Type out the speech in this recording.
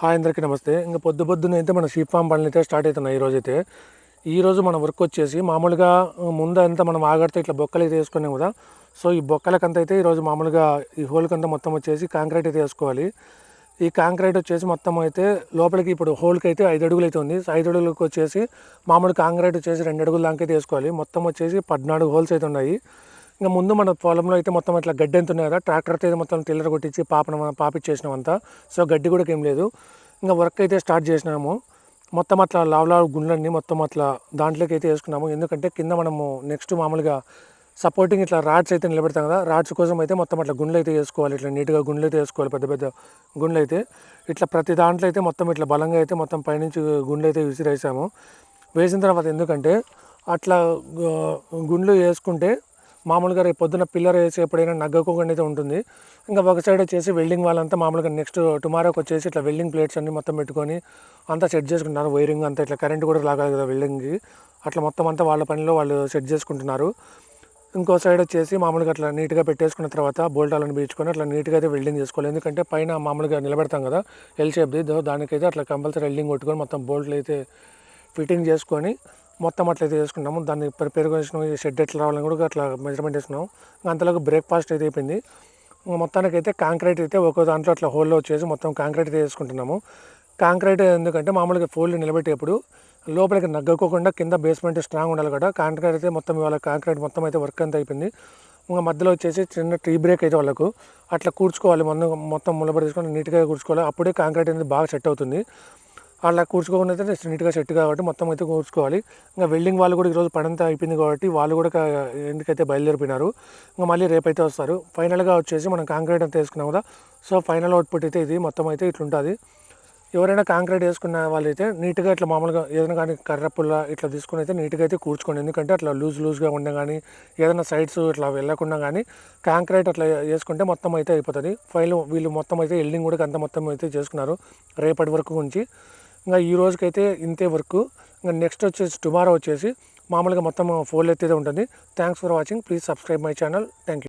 Hi అందరికీ నమస్తే. ఇంకా పొద్దు పొద్దున్న అయితే మన షీప్ ఫామ్ పనులు అయితే స్టార్ట్ అవుతున్నాయి ఈరోజు అయితే ఈరోజు మన వర్క్ వచ్చేసి మామూలుగా ముందు అంతా మనం ఆగడితే ఇట్లా బొక్కలు అయితే వేసుకున్నాం కదా. సో ఈ బొక్కలకంతా అయితే ఈరోజు మామూలుగా ఈ హోల్కంతా మొత్తం వచ్చేసి కాంక్రీట్ అయితే వేసుకోవాలి. ఈ కాంక్రీట్ వచ్చేసి మొత్తం అయితే లోపలికి ఇప్పుడు హోల్కి అయితే ఐదు అడుగులు అయితే ఉంది. ఐదు అడుగులకు వచ్చేసి మామూలు కాంక్రీట్ వచ్చేసి రెండు అడుగుల దాకా అయితే వేసుకోవాలి. మొత్తం వచ్చేసి పద్నాలుగు హోల్స్ అయితే ఉన్నాయి. ఇంకా ముందు మన పొలంలో అయితే మొత్తం ఇట్లా గడ్డి ఎంత ఉన్నాయి కదా ట్రాక్టర్తో అయితే మొత్తం టిల్లర్ కొట్టించి పాపన పాపిచ్చేసినాం అంతా. సో గడ్డి కూడా ఏం లేదు. ఇంకా వర్క్ అయితే స్టార్ట్ చేసినాము. మొత్తం అట్లా లావ్ గుండ్లన్నీ మొత్తం అట్లా దాంట్లోకి అయితే వేసుకున్నాము. ఎందుకంటే కింద మనము నెక్స్ట్ మామూలుగా సపోర్టింగ్ ఇట్లా రాడ్స్ అయితే నిలబెడతాం కదా రాడ్స్ కోసం అయితే మొత్తం అట్లా గుండ్లు అయితే వేసుకోవాలి. ఇట్లా నీట్గా గుండ్లు అయితే వేసుకోవాలి పెద్ద పెద్ద గుండ్లు అయితే. ఇట్లా ప్రతి దాంట్లో అయితే మొత్తం ఇట్లా బలంగా అయితే మొత్తం పైనుంచి గుండ్లు అయితే విసిరేసాము. వేసిన తర్వాత ఎందుకంటే అట్లా గుండ్లు వేసుకుంటే మామూలుగా రేపు పొద్దున పిల్లర్ వేసి ఎప్పుడైనా నగ్గకోకుండా అయితే ఉంటుంది. ఇంకా ఒక సైడ్ వచ్చేసి వెల్డింగ్ వాళ్ళంతా మామూలుగా నెక్స్ట్ టుమారోకి వచ్చేసి ఇట్లా వెల్డింగ్ ప్లేట్స్ అన్ని మొత్తం పెట్టుకొని అంతా సెట్ చేసుకుంటున్నారు. వైరింగ్ అంతా ఇట్లా కరెంట్ కూడా లాగాలి కదా వెల్డింగ్కి అట్లా మొత్తం అంతా వాళ్ళ పనిలో వాళ్ళు సెట్ చేసుకుంటున్నారు. ఇంకో సైడ్ వచ్చేసి మామూలుగా అట్లా నీట్గా పెట్టేసుకున్న తర్వాత బోల్టాలను బీచుకొని అట్లా నీట్గా అయితే వెల్డింగ్ చేసుకోవాలి. ఎందుకంటే పైన మామూలుగా నిలబెడతాం కదా ఎల్ షేప్ది దానికైతే అట్లా కంపల్సరీ వెల్డింగ్ కొట్టుకొని మొత్తం బోల్ట్లు అయితే ఫిట్టింగ్ చేసుకొని మొత్తం అట్లా అయితే చేసుకున్నాము దాన్ని ప్రిపేర్ చేసుకున్నాం షెడ్ ఎట్లా రావాలని కూడా అట్లా మెజర్మెంట్ వేసుకున్నాం అంతలోకి బ్రేక్ఫాస్ట్ అయితే అయిపోయింది. మొత్తానికి అయితే కాంక్రీట్ అయితే ఒక దాంట్లో అట్లా హోల్లో వచ్చేసి మొత్తం కాంక్రీట్ అయితే వేసుకుంటున్నాము కాంక్రీట్ ఎందుకంటే మామూలుగా ఫోల్డ్ నిలబెట్టేప్పుడు లోపలికి నగ్గకోకుండా కింద బేస్మెంట్ స్ట్రాంగ్ ఉండాలి కదా. కాంక్రీట్ అయితే మొత్తం ఇవాళ కాంక్రీట్ మొత్తం అయితే వర్క్ అంతా అయిపోయింది. ఇంకా మధ్యలో వచ్చేసి చిన్న టీ బ్రేక్ అయితే వాళ్ళకు. అట్లా కూర్చుకోవాలి మొన్న మొత్తం ములబడి తీసుకొని నీట్గా కూర్చుకోవాలి. అప్పుడే కాంక్రీట్ అనేది బాగా సెట్ అవుతుంది. అలా కూర్చుకోకుండా అయితే నీట్గా సెట్ కాబట్టి మొత్తం అయితే కూర్చుకోవాలి. ఇంకా వెల్డింగ్ వాళ్ళు కూడా ఈరోజు పనంతా అయిపోయింది కాబట్టి వాళ్ళు కూడా ఎందుకైతే బయలుదేరిపోయినారు ఇంకా మళ్ళీ రేపైతే వస్తారు. ఫైనల్గా వచ్చేసి మనం కాంక్రీట్ అంతా వేసుకున్నాం కదా సో ఫైనల్ అవుట్పుట్ అయితే ఇది మొత్తం అయితే ఇట్లుంటుంది. ఎవరైనా కాంక్రీట్ వేసుకున్న వాళ్ళైతే నీట్గా ఇట్లా మామూలుగా ఏదైనా కానీ కర్రపుల్ల ఇట్లా తీసుకుని అయితే నీట్గా అయితే కూర్చుకోండి. ఎందుకంటే అట్లా లూజ్ లూజ్గా ఉండే కానీ ఏదైనా సైడ్స్ ఇట్లా వెళ్ళకుండా కానీ కాంక్రీట్ అట్లా వేసుకుంటే మొత్తం అయితే అయిపోతుంది. ఫైల్ వీళ్ళు మొత్తం అయితే ఎల్డింగ్ కూడా అంత మొత్తం అయితే చేసుకున్నారు రేపటి వరకు ఉంచి ఇంకా ఈ రోజుకైతే ఇంతే వర్క్. ఇంకా నెక్స్ట్ వచ్చేసి టుమారో వచ్చేసి మామూలుగా మొత్తం ఫోల్ అయితే ఉంటుంది. Thanks for watching please subscribe my channel thank you